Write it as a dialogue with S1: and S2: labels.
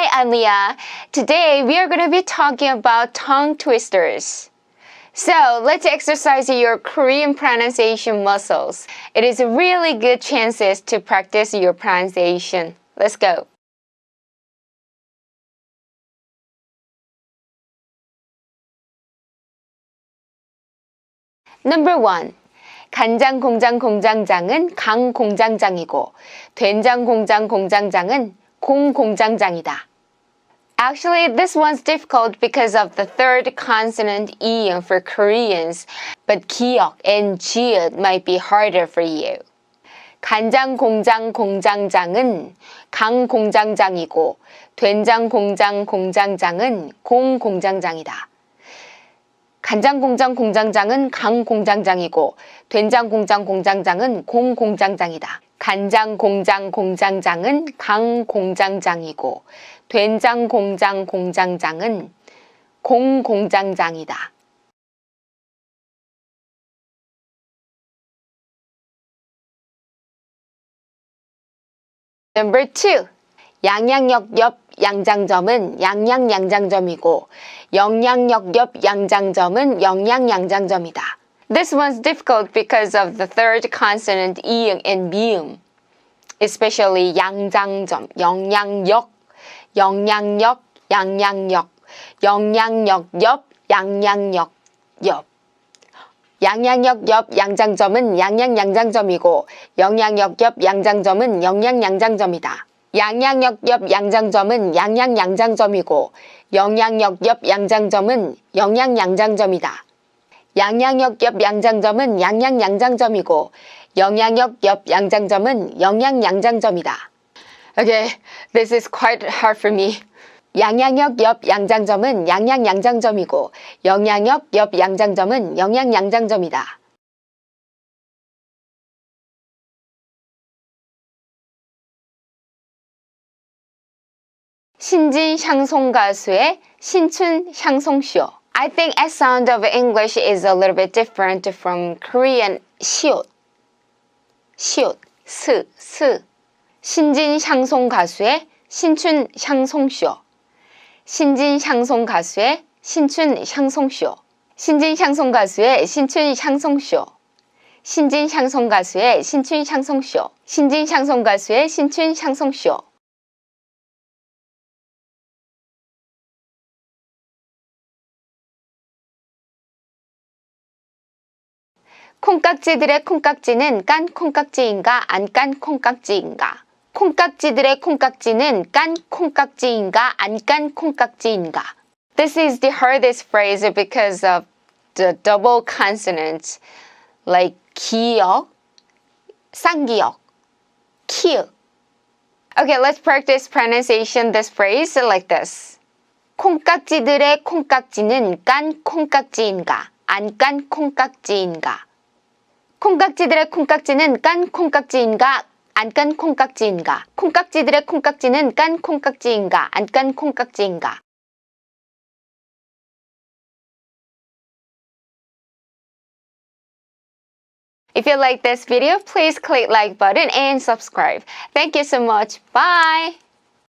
S1: Hi, I'm Leah. Today we are going to be talking about tongue twisters. So let's exercise your Korean pronunciation muscles. It is a really good chances to practice your pronunciation. Let's go. Number one. 간장 공장 공장장은 강 공장장이고 된장 공장 공장장은 공 공장장이다. Actually, this one's difficult because of the third consonant eon for Koreans, but 기억 and 지읒 might be harder for you. 간장 공장 공장장은 강 공장장이고 된장 공장 공장장은 공 공장장이다. 간장 공장 공장장은 강 공장장이고 된장 공장 공장장은 공 공장장이다. 간장 공장 공장장은 강 공장장이고 된장 공장 공장장은 공 공장장이다. n u m 양양역 옆 양장점은 양양양장점이고 영양역 옆 양장점은 영양양장점이다. This one's difficult because of the third consonant 이응 e and 미음. Especially 양장점, 영양역, 영양역, 양양역, 영양역 옆, 양양역 옆. 양양역 옆 양장점은 양양양장점이고 영양역 옆 양장점은 영양양장점이다. 양양역 옆 양장점은 양양양장점이고 영양역 옆 양장점은 영양양장점이다. 양양역 옆 양장점은 양양양장점이고 영양역 옆 양장점은 영양양장점이다. Okay, this is quite hard for me. 양양역 옆 양장점은 양양양장점이고 영양역 옆 양장점은 영양양장점이다. 신진 향송 가수의 신춘 향송쇼 I think a s o u n d of English is a little bit different from Korean 시옷. 시옷, 스, 스. 신진 샹송 가수의 신춘 샹송쇼. 신진 샹송 가수의 신춘 샹송쇼. 신진 샹송 가수의 신춘 샹송쇼. 신진 샹송 가수의 신춘 샹송쇼. 신진 샹송 가수의 신춘 샹송쇼. 콩깍지들의 콩깍지는 깐 콩깍지인가 안 깐 콩깍지인가? 콩깍지들의 콩깍지는 깐 콩깍지인가 안 깐 콩깍지인가? This is the hardest phrase because of the double consonants like 기역, 쌍기역, 키읔. Okay, let's practice pronunciation this phrase like this. 콩깍지들의 콩깍지는 깐 콩깍지인가 안 깐 콩깍지인가? 콩깍지들의 콩깍지는 깐 콩깍지인가 안 깐 콩깍지인가 콩깍지들의 콩깍지는 깐 콩깍지인가 안 깐 콩깍지인가 If you like this video, please click like button and subscribe. Thank you so much. Bye.